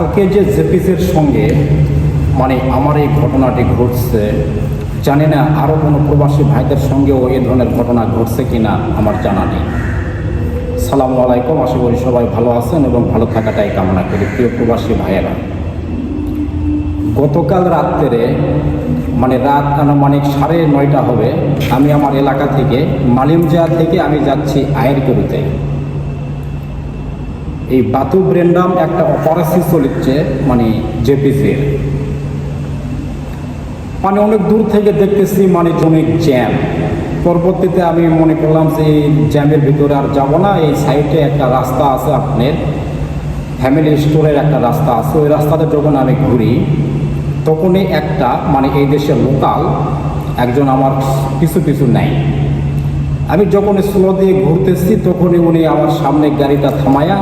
কালকে যে জেপিসের সঙ্গে মানে আমার এই ঘটনাটি ঘটছে, জানি না আরও কোনো প্রবাসী ভাইদের সঙ্গেও এই ধরনের ঘটনা ঘটছে কি না আমার জানা নেই। সালামু আলাইকুম, আশা করি সবাই ভালো আছেন এবং ভালো থাকাটাই কামনা করি, প্রিয় প্রবাসী ভাইয়েরা। গতকাল রাত্রে মানে রাত আনুমানিক সাড়ে নয়টা হবে, আমি আমার এলাকা থেকে মালিমজা থেকে আমি যাচ্ছি আয়ের আয়েরগরুতে এই বাতু ব্রেন্ডাম একটা অপারেশন চলছে মানে জেপিসির মানে অনেক দূর থেকে দেখতেছি মানে অনেক জ্যাম পরবর্তীতে আমি মনে করলাম যে এই জ্যামের ভিতরে আর যাব না, এই সাইডে একটা রাস্তা আছে আপনার ফ্যামিলি স্টোরের একটা রাস্তা আছে। ওই রাস্তাতে যখন আমি ঘুরি, তখনই একটা মানে এই দেশের লোকাল একজন আমার পিছু পিছু নেয়। আমি যখন স্লো দিয়ে ঘুরতেছি, তখনই উনি আমার সামনে গাড়িটা থামায়া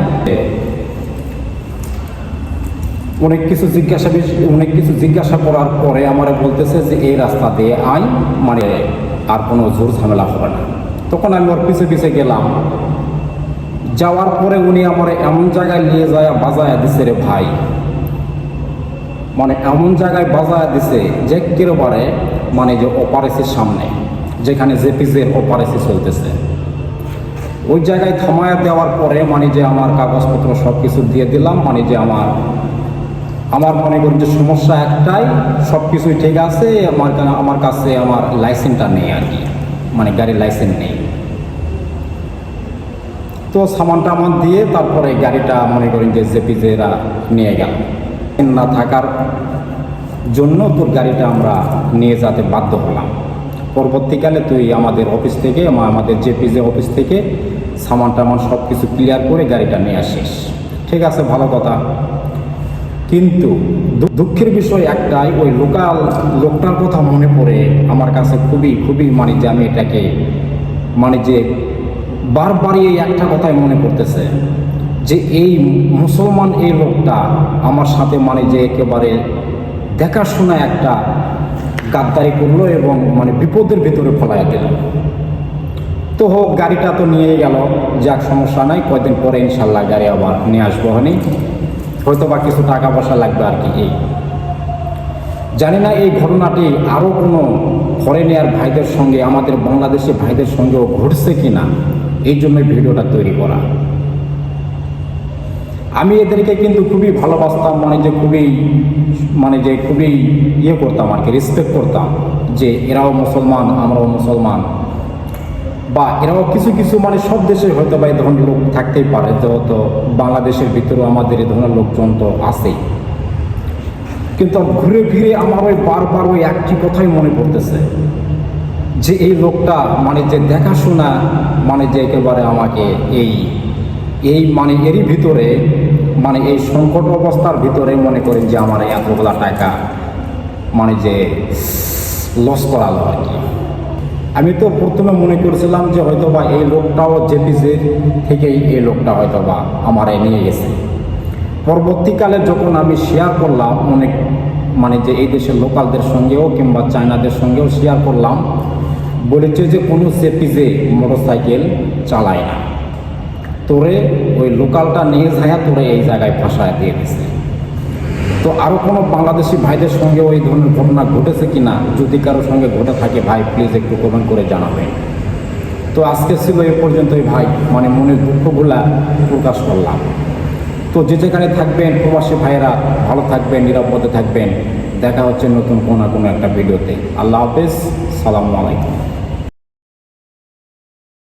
অনেক কিছু জিজ্ঞাসা অনেক কিছু জিজ্ঞাসা করার পরে আমার বলতেছে যে, এই রাস্তা দিয়ে আই মানে আর কোনো জোর ঝামেলা হবে না। তখন আমি ওর পিছে পিছে গেলাম। যাওয়ার পরে উনি আমার এমন জায়গায় নিয়ে যায় বাজায় দিছে রে ভাই। মানে এমন জায়গায় বাজায় দিছে যে, কেরবারে? মানে যে অপারেসির সামনে। যেখানে জেপিজের অপারেসি চলতেছে ওই জায়গায় থামায়া দেওয়ার পরে মানে যে আমার কাগজপত্র সব কিছু দিয়ে দিলাম মানে যে আমার আমার মনে করি যে সমস্যা একটাই সব কিছুই ঠিক আছে, আমার আমার কাছে আমার লাইসেন্সটা নেই আর কি মানে গাড়ির লাইসেন্স নেই। তো সামান টামান দিয়ে তারপরে গাড়িটা মনে করেন যে জেপিজেরা নিয়ে গেল। না থাকার জন্য তোর গাড়িটা আমরা নিয়ে যেতে বাধ্য হলাম। পরবর্তীকালে তুই আমাদের অফিস থেকে আমা- আমাদের জেপিজে অফিস থেকে সামান টামান সব কিছু ক্লিয়ার করে গাড়িটা নিয়ে আসিস। ঠিক আছে, ভালো কথা। কিন্তু দুঃখের বিষয় একটাই, ওই লোকাল লোকটার কথা মনে পড়ে আমার কাছে খুবই খুবই মানে যে আমি এটাকে মানে যে বারবারই এই একটা কথাই মনে পড়তেছে যে এই মুসলমান এই লোকটা আমার সাথে মানে যে একেবারে দেখাশোনা একটা গাদ্দারি করল এবং মানে বিপদের ভেতরে ফলাই দিল। তো হোক, গাড়িটা তো নিয়ে গেল। যাক, সমস্যা নাই, কয়দিন পরে ইনশাল্লাহ গাড়ি আবার নিয়ে আসব হনি। হয়তো বা কিছু টাকা পয়সা লাগবে আর কি, এই। জানি না এই ঘটনাটি আরও কোনো ফরেনিয়ার ভাইদের সঙ্গে, আমাদের বাংলাদেশি ভাইদের সঙ্গেও ঘটছে কি না এই জন্য ভিডিওটা তৈরি করা। আমি এদেরকে কিন্তু খুবই ভালোবাসতাম মানে যে খুবই মানে যে খুবই ইয়ে করতাম আর কি রেসপেক্ট করতাম যে এরাও মুসলমান, আমরাও মুসলমান। বা এরাও কিছু কিছু মানে সব দেশে হয়তো বা এই ধরনের লোক থাকতেই পারে, তো তো বাংলাদেশের ভিতরেও আমাদের এই ধরনের লোকজন তো আছেই। কিন্তু ঘুরে ফিরে আমার ওই বারবার ওই একটি কথাই মনে পড়তেছে, যে এই লোকটা মানে যে দেখাশোনা মানে যে একেবারে আমাকে এই এই মানে এরই ভিতরে মানে এই সংকট অবস্থার ভিতরে মনে করেন যে আমার এই এতগুলা টাকা মানে যে লস করালো আর কি। আমি তো প্রথমে মনে করেছিলাম যে হয়তো বা এই লোকটাও জেপিসির থেকেই এই লোকটা হয়তো বা আমার নিয়ে গেছে। পরবর্তীকালে যখন আমি শেয়ার করলাম অনেক মানে যে এই দেশের লোকালদের সঙ্গেও কিংবা চায়নাদের সঙ্গেও শেয়ার করলাম, বলেছে যে কোনো সেপিজে মোটরসাইকেল চালায় না। তোরে, ওই লোকালটা নিয়ে যায় তোরে এই জায়গায় ফাঁসায় দিয়ে দিছে। তো আরও কোনো বাংলাদেশি ভাইদের সঙ্গে ওই ধরনের ঘটনা ঘটেছে কি না যদি কারোর সঙ্গে ঘটে থাকে, ভাই প্লিজ একটু কমেন্ট করে জানাবেন তো আজকে ছিল এ পর্যন্তই, ভাই। মানে মনের দুঃখগুলা প্রকাশ করলাম। তো যে যেখানে থাকবেন, প্রবাসী ভাইয়েরা, ভালো থাকবেন, নিরাপদে থাকবেন। দেখা হচ্ছে নতুন কোনো না কোনো একটা ভিডিওতে। আল্লাহ হাফেজ, সালামু আলাইকুম।